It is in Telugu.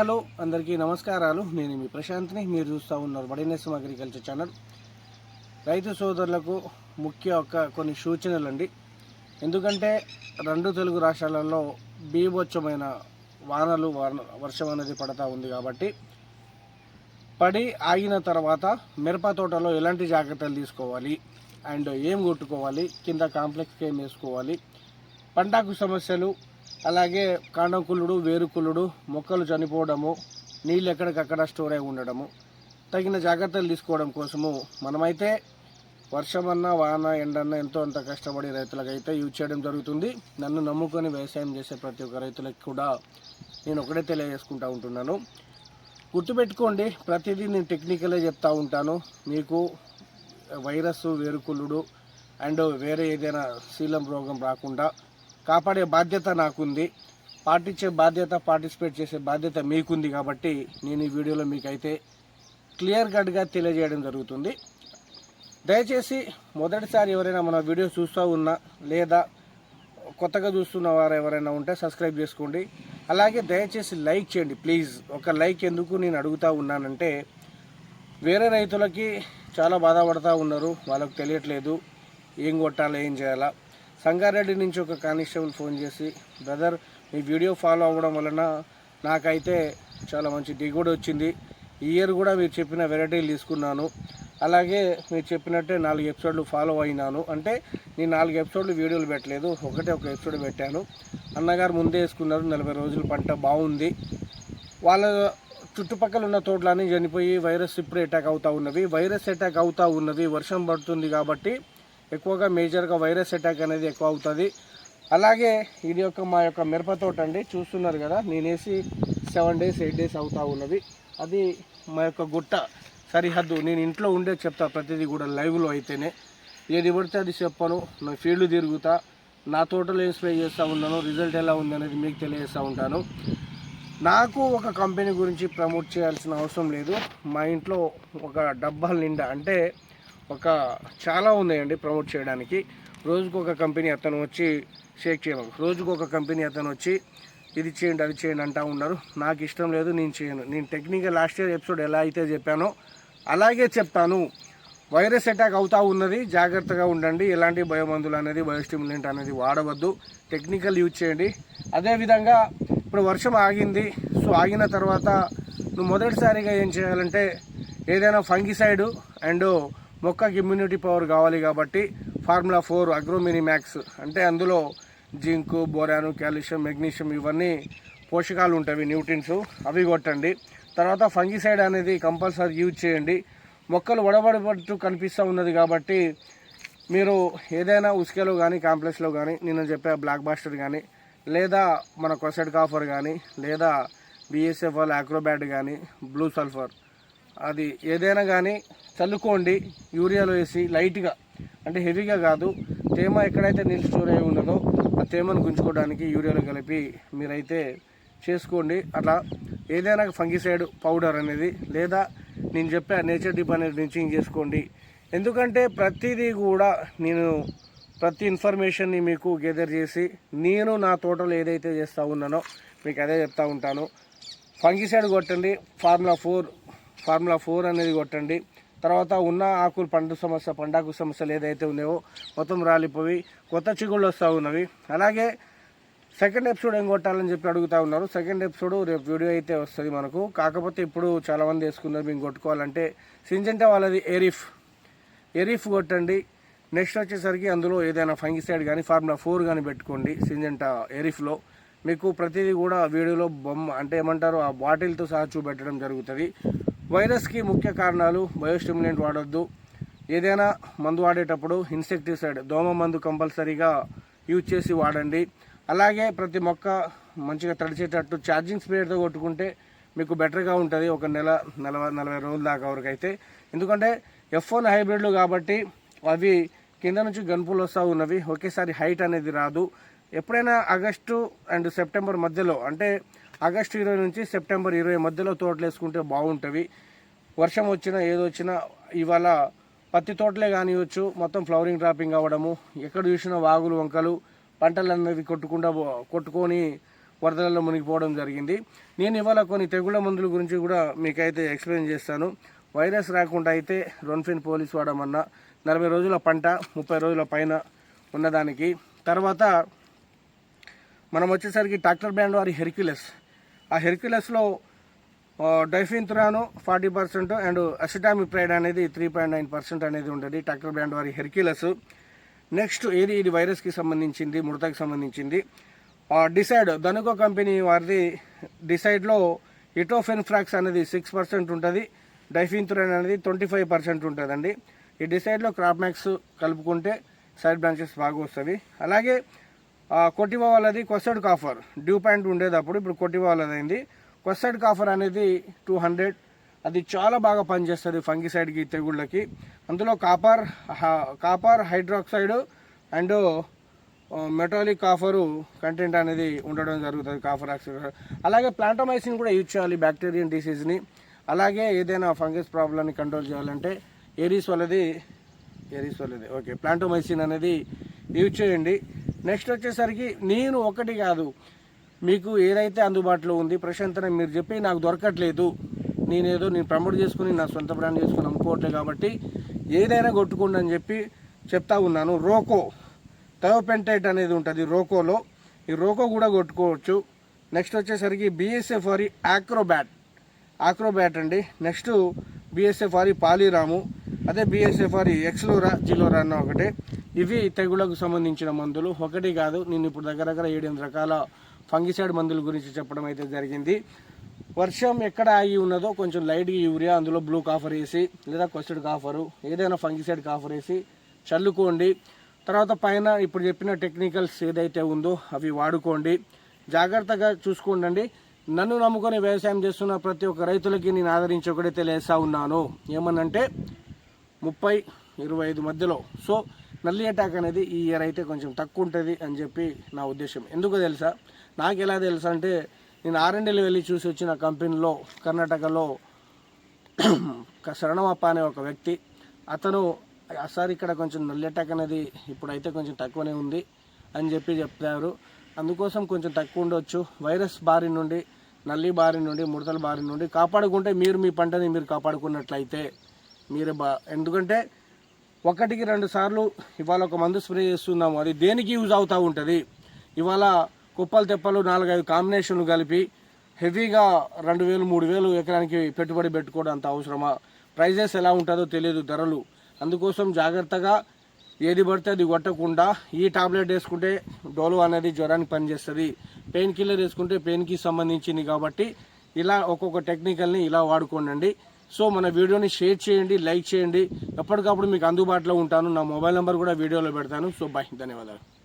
హలో అందరికీ నమస్కారాలు. నేను మీ ప్రశాంత్ని. మీరు చూస్తూ ఉన్నారు బడినేసం అగ్రికల్చర్ ఛానల్. రైతు సోదరులకు ముఖ్య ఒక కొన్ని సూచనలు అండి. ఎందుకంటే రెండు తెలుగు రాష్ట్రాలలో బీభత్సమైన వానలు వర్షం అనేది పడతా ఉంది కాబట్టి పడి ఆగిన తర్వాత మిరప తోటలో ఎలాంటి జాగ్రత్తలు తీసుకోవాలి? అండ్ ఏం కొట్టుకోవాలి? కింద కాంప్లెక్స్కి ఏం వేసుకోవాలి? పంటాకు సమస్యలు అలాగే కాండం కుళ్ళుడు వేరు కుళ్ళుడు మొక్కలు చనిపోవడము నీళ్ళు ఎక్కడికక్కడ స్టోర్ అయి ఉండడము తగిన జాగ్రత్తలు తీసుకోవడం కోసము మనమైతే వర్షమన్నా వాన ఎండన్నా ఎంతో అంత కష్టపడి రైతులకైతే యూజ్ చేయడం జరుగుతుంది. నన్ను నమ్ముకొని వ్యవసాయం చేసే ప్రతి ఒక్క రైతులకు కూడా నేను ఒకటే తెలియజేసుకుంటా ఉంటున్నాను. గుర్తుపెట్టుకోండి ప్రతిదీ నేను టెక్నికలే చెప్తా ఉంటాను. మీకు వైరస్ వేరుకుళ్ళుడు అండ్ వేరే ఏదైనా శీలం రోగం రాకుండా కాపాడే బాధ్యత నాకుంది. పాటించే బాధ్యత పార్టిసిపేట్ చేసే బాధ్యత మీకుంది కాబట్టి నేను ఈ వీడియోలో మీకైతే క్లియర్ కట్గా తెలియజేయడం జరుగుతుంది. దయచేసి మొదటిసారి ఎవరైనా మన వీడియో చూస్తూ ఉన్నా లేదా కొత్తగా చూస్తున్న వారు ఎవరైనా ఉంటే సబ్స్క్రైబ్ చేసుకోండి. అలాగే దయచేసి లైక్ చేయండి ప్లీజ్. ఒక లైక్ ఎందుకు నేను అడుగుతా ఉన్నానంటే వేరే రైతులకి చాలా బాధపడుతూ ఉన్నారు. వాళ్ళకు తెలియట్లేదు. ఏం కొట్టాలో ఏం చేయాలా? సంగారెడ్డి నుంచి ఒక కానిస్టేబుల్ ఫోన్ చేసి బ్రదర్ మీ వీడియో ఫాలో అవ్వడం వలన నాకైతే చాలా మంచి దిగుబడి వచ్చింది. ఈ ఇయర్ కూడా మీరు చెప్పిన వెరైటీలు తీసుకున్నాను. అలాగే మీరు చెప్పినట్టే నాలుగు ఎపిసోడ్లు ఫాలో అయినాను. అంటే నేను నాలుగు ఎపిసోడ్లు వీడియోలు పెట్టలేదు ఒకటే ఒక ఎపిసోడ్ పెట్టాను. అన్నగారు ముందే వేసుకున్నారు నలభై రోజుల పంట బాగుంది. వాళ్ళ చుట్టుపక్కల ఉన్న తోటలన్నీ చనిపోయి వైరస్ ఇప్పుడు అటాక్ అవుతూ ఉన్నవి. వైరస్ అటాక్ అవుతూ ఉన్నవి వర్షం పడుతుంది కాబట్టి ఎక్కువగా మేజర్గా వైరస్ అటాక్ అనేది ఎక్కువ అవుతుంది. అలాగే ఇది యొక్క మా యొక్క మిరపతోట అండి. చూస్తున్నారు కదా నేనేసి సెవెన్ డేస్ ఎయిట్ డేస్ అవుతూ ఉన్నది. అది మా యొక్క గుట్ట సరిహద్దు. నేను ఇంట్లో ఉండే చెప్తా ప్రతిదీ కూడా లైవ్లో అయితేనే. ఏది పడితే అది చెప్పను. నా ఫీల్డ్ తిరుగుతా. నా తోటలో ఏం స్ప్రే చేస్తూ ఉన్నాను రిజల్ట్ ఎలా ఉంది అనేది మీకు తెలియజేస్తూ ఉంటాను. నాకు ఒక కంపెనీ గురించి ప్రమోట్ చేయాల్సిన అవసరం లేదు. మా ఇంట్లో ఒక డబ్బాల నిండా అంటే ఒక చాలా ఉన్నాయండి ప్రమోట్ చేయడానికి. రోజుకు ఒక కంపెనీ అతను వచ్చి షేక్ చేయడం రోజుకు ఒక కంపెనీ అతను వచ్చి ఇది చేయండి అది చేయండి అంటూ ఉన్నారు. నాకు ఇష్టం లేదు నేను చేయను. నేను టెక్నికల్ లాస్ట్ ఇయర్ ఎపిసోడ్ ఎలా అయితే చెప్పానో అలాగే చెప్తాను. వైరస్ అటాక్ అవుతూ ఉన్నది జాగ్రత్తగా ఉండండి. ఎలాంటి భయమందులు అనేది బయోస్టిమ్యులెంట్ అనేది వాడవద్దు. టెక్నికల్ యూజ్ చేయండి. అదేవిధంగా ఇప్పుడు వర్షం ఆగింది. సో ఆగిన తర్వాత నువ్వు మొదటిసారిగా ఏం చేయాలంటే ఏదైనా ఫంగిసైడ్ అండ్ మొక్కకి ఇమ్యూనిటీ పవర్ కావాలి కాబట్టి ఫార్ములా ఫోర్ అగ్రోమిని మ్యాక్స్ అంటే అందులో జింకు బోరాను కాల్షియం మెగ్నీషియం ఇవన్నీ పోషకాలు ఉంటాయి న్యూట్రిన్స్ అవి కొట్టండి. తర్వాత ఫంగిసైడ్ అనేది కంపల్సరీ యూజ్ చేయండి. మొక్కలు వడబడబడుతూ కనిపిస్తూ ఉన్నది కాబట్టి మీరు ఏదైనా ఉసుకలో కానీ కాంప్లెక్స్లో కానీ నేను చెప్పే బ్లాక్ బాస్టర్ కానీ లేదా మన కొసెడ్ కాఫర్ కానీ లేదా బిఎస్ఎఫ్ఎల్ ఆక్రోబ్యాట్ కానీ బ్లూ సల్ఫర్ అది ఏదైనా కానీ చల్లుకోండి. యూరియాలో వేసి లైట్గా అంటే హెవీగా కాదు. తేమ ఎక్కడైతే నీళ్ళు స్టోర్ అయి ఉన్నదో ఆ తేమను గుంజుకోవడానికి యూరియాలో కలిపి మీరైతే చేసుకోండి. అట్లా ఏదైనా ఫంగిసైడ్ పౌడర్ అనేది లేదా నేను చెప్పే నేచర్ డిప్ అనేది డ్రించింగ్ చేసుకోండి. ఎందుకంటే ప్రతిదీ కూడా నేను ప్రతి ఇన్ఫర్మేషన్ని మీకు గెదర్ చేసి నేను నా తోటలో ఏదైతే చేస్తూ ఉన్నానో మీకు అదే చెప్తా ఉంటాను. ఫంగిసైడ్ కొట్టండి. ఫార్ములా ఫోర్ ఫార్ములా ఫోర్ అనేది కొట్టండి. తర్వాత ఉన్న ఆకులు పండు సమస్య పండాకు సమస్యలు ఏదైతే ఉన్నాయో మొత్తం రాలిపోయి కొత్త చిగుళ్ళు వస్తూ ఉన్నవి. అలాగే సెకండ్ ఎపిసోడ్ ఏం కొట్టాలని చెప్పి అడుగుతా ఉన్నారు. సెకండ్ ఎపిసోడ్ రేపు వీడియో అయితే వస్తుంది మనకు. కాకపోతే ఇప్పుడు చాలామంది వేసుకున్నారు మేము కొట్టుకోవాలంటే. సింజంటే వాళ్ళది ఎరిఫ్ ఎరిఫ్ కొట్టండి. నెక్స్ట్ వచ్చేసరికి అందులో ఏదైనా ఫంగిసైడ్ కానీ ఫార్ములా ఫోర్ కానీ పెట్టుకోండి సింజంటా ఎరిఫ్లో మీకు ప్రతిదీ కూడా వీడియోలో బొమ్మ అంటే ఏమంటారు? ఆ బాటిల్తో సహా చూపెట్టడం జరుగుతుంది. వైరస్కి ముఖ్య కారణాలు బయోస్టిమ్యులెంట్ వాడొద్దు. ఏదైనా మందు వాడేటప్పుడు ఇన్సెక్టిసైడ్ దోమ మందు కంపల్సరీగా యూజ్ చేసి వాడండి. అలాగే ప్రతి మొక్క మంచిగా తడిచేటట్టు ఛార్జింగ్ స్పీడ్తో కొట్టుకుంటే మీకు బెటర్గా ఉంటుంది ఒక నెల నలభై నలభై రోజుల దాకా వరకు అయితే ఎందుకంటే ఎఫ్ వన్ హైబ్రిడ్లు కాబట్టి అవి కింద నుంచి గన్పులు వస్తూ ఉన్నవి. ఒకేసారి హైట్ అనేది రాదు. ఎప్పుడైనా ఆగస్టు అండ్ సెప్టెంబర్ మధ్యలో అంటే ఆగస్టు ఇరవై నుంచి సెప్టెంబర్ ఇరవై మధ్యలో తోటలు వేసుకుంటే బాగుంటుంది. వర్షం వచ్చినా ఏదొచ్చినా ఇవాళ పత్తి తోటలే కానివచ్చు మొత్తం ఫ్లవరింగ్ డ్రాపింగ్ అవ్వడము ఎక్కడ చూసినా వాగులు వంకలు పంటలు అనేవి కొట్టుకుండా కొట్టుకొని వరదలలో మునిగిపోవడం జరిగింది. నేను ఇవాళ కొన్ని తెగుళ్ళ మందుల గురించి కూడా మీకైతే ఎక్స్ప్లెయిన్ చేస్తాను. వైరస్ రాకుండా అయితే రొన్ఫిన్ పోలీస్ వాడమన్నా నలభై రోజుల పంట ముప్పై రోజుల పైన ఉన్నదానికి. తర్వాత మనం వచ్చేసరికి ట్రాక్టర్ బ్యాండ్ వారి హెర్క్యులస్. ఆ హెర్క్యులస్లో డైఫిన్థ్రాను ఫార్టీ పర్సెంట్ అండ్ అసిటామిప్రైడ్ అనేది త్రీ పాయింట్ నైన్ పర్సెంట్ అనేది ఉంటుంది డాక్టర్ బ్రాండ్ వారి హెర్క్యులస్. నెక్స్ట్ ఏది? ఇది వైరస్కి సంబంధించింది ముడతకి సంబంధించింది. డిసైడ్ ధనుకో కంపెనీ వారిది డిసైడ్లో ఇటోఫెన్ఫ్రాక్స్ అనేది సిక్స్ పర్సెంట్ ఉంటుంది డైఫిన్థురైన్ అనేది ట్వంటీ ఫైవ్ పర్సెంట్ ఉంటుందండి. ఈ డిసైడ్లో క్రాప్ మ్యాక్స్ కలుపుకుంటే సైడ్ బ్రాంచెస్ బాగా వస్తుంది అలాగే కొట్టివా వాళ్ళది కొసైడ్ కాఫర్. డ్యూ పాయింట్ ఉండేది అప్పుడు ఇప్పుడు కొట్టివా అయింది కొసైడ్ కాఫర్ అనేది టూ హండ్రెడ్. అది చాలా బాగా పనిచేస్తుంది ఫంగిసైడ్కి తెగుళ్ళకి. అందులో కాపర్ హ- copper hydroxide and metallic copper content అనేది ఉండడం జరుగుతుంది కాఫర్ ఆక్సైడ్. అలాగే ప్లాంటోమైసిన్ కూడా యూజ్ చేయాలి బ్యాక్టీరియన్ డిసీజ్ని. అలాగే ఏదైనా ఫంగస్ ప్రాబ్లమ్ని కంట్రోల్ చేయాలంటే ఏరీస్ వాళ్ళది ఏరీస్ వాళ్ళది ఓకే. ప్లాంటోమైసిన్ అనేది యూజ్ చేయండి. నెక్స్ట్ వచ్చేసరికి నేను ఒకటి కాదు. మీకు ఏదైతే అందుబాటులో ఉంది ప్రశాంతన మీరు చెప్పి నాకు దొరకట్లేదు. నేనేదో నేను ప్రమోట్ చేసుకుని నా సొంత బ్రాండ్ చేసుకుని అమ్ముకోవట్లేదు కాబట్టి ఏదైనా కొట్టుకోండి అని చెప్పి చెప్తా ఉన్నాను. రోకో థయోపెంటైట్ అనేది ఉంటుంది రోకోలో. ఈ రోకో కూడా కొట్టుకోవచ్చు. నెక్స్ట్ వచ్చేసరికి బిఎస్ఎఫ్ వారి ఆక్రోబ్యాట్ ఆక్రోబ్యాట్ అండి. నెక్స్ట్ బిఎస్ఎఫ్ వారి పాలీరాము అదే బిఎస్ఎఫ్ వారి ఎక్స్లోరా జిలోరా అన్న ఒకటే. ఇవి తెగుళ్ళకు సంబంధించిన మందులు. ఒకటి కాదు నేను ఇప్పుడు దగ్గర దగ్గర ఏడెనిమిది రకాల ఫంగిసైడ్ మందుల గురించి చెప్పడం అయితే జరిగింది. వర్షం ఎక్కడ ఆగి ఉన్నదో కొంచెం లైట్గా యూరియా అందులో బ్లూ కాఫర్ వేసి లేదా కొస్టెడ్ కాఫరు ఏదైనా ఫంగిసైడ్ కాఫర్ వేసి చల్లుకోండి. తర్వాత పైన ఇప్పుడు చెప్పిన టెక్నికల్స్ ఏదైతే ఉందో అవి వాడుకోండి. జాగ్రత్తగా చూసుకోండి నన్ను నమ్ముకొని వ్యవసాయం చేస్తున్న ప్రతి ఒక్క రైతులకి నేను ఆదరించి ఒకటే తెలియస్తా ఉన్నాను. ఏమనంటే ముప్పై ఇరవై ఐదు మధ్యలో. సో నల్లి అటాక్ అనేది ఈ ఇయర్ అయితే కొంచెం తక్కువ ఉంటుంది అని చెప్పి నా ఉద్దేశం. ఎందుకో తెలుసా? నాకు ఎలా తెలుసా అంటే నేను ఆర్ఎండ్ఎల్ వెళ్ళి చూసి వచ్చిన కంపెనీలో కర్ణాటకలో శరణమప్ప అనే ఒక వ్యక్తి. అతను సార్ ఇక్కడ కొంచెం నల్లి అటాక్ అనేది ఇప్పుడైతే కొంచెం తక్కువనే ఉంది అని చెప్పి చెప్తారు అందుకోసం కొంచెం తక్కువ ఉండొచ్చు. వైరస్ బారి నుండి నల్లి బారి నుండి ముడతల బారి నుండి కాపాడుకుంటే మీరు మీ పంటని మీరు కాపాడుకున్నట్లయితే మీరు బా ఎందుకంటే ఒకటికి రెండు సార్లు ఇవాళ ఒక మందు స్ప్రే చేస్తున్నాము. అది దేనికి యూజ్ అవుతూ ఉంటుంది? ఇవాళ కుప్పలు తెప్పలు నాలుగైదు కాంబినేషన్లు కలిపి హెవీగా రెండు వేలు మూడు వేలు ఎకరానికి పెట్టుబడి పెట్టుకోవడం అంత అవసరమా? ప్రైజెస్ ఎలా ఉంటుందో తెలియదు ధరలు. అందుకోసం జాగ్రత్తగా ఏది పడితే అది కొట్టకుండా ఈ టాబ్లెట్ వేసుకుంటే డోలో అనేది జ్వరానికి పనిచేస్తుంది. పెయిన్ కిల్లర్ వేసుకుంటే పెయిన్కి సంబంధించింది కాబట్టి ఇలా ఒక్కొక్క టెక్నికల్ని ఇలా వాడుకోండి సో మన వీడియోని షేర్ చేయండి లైక్ చేయండి. ఎప్పటికప్పుడు మీకు అందుబాటులో ఉంటాను. నా మొబైల్ నెంబర్ కూడా వీడియోలో పెడతాను. సో బాయ్ ధన్యవాదాలు.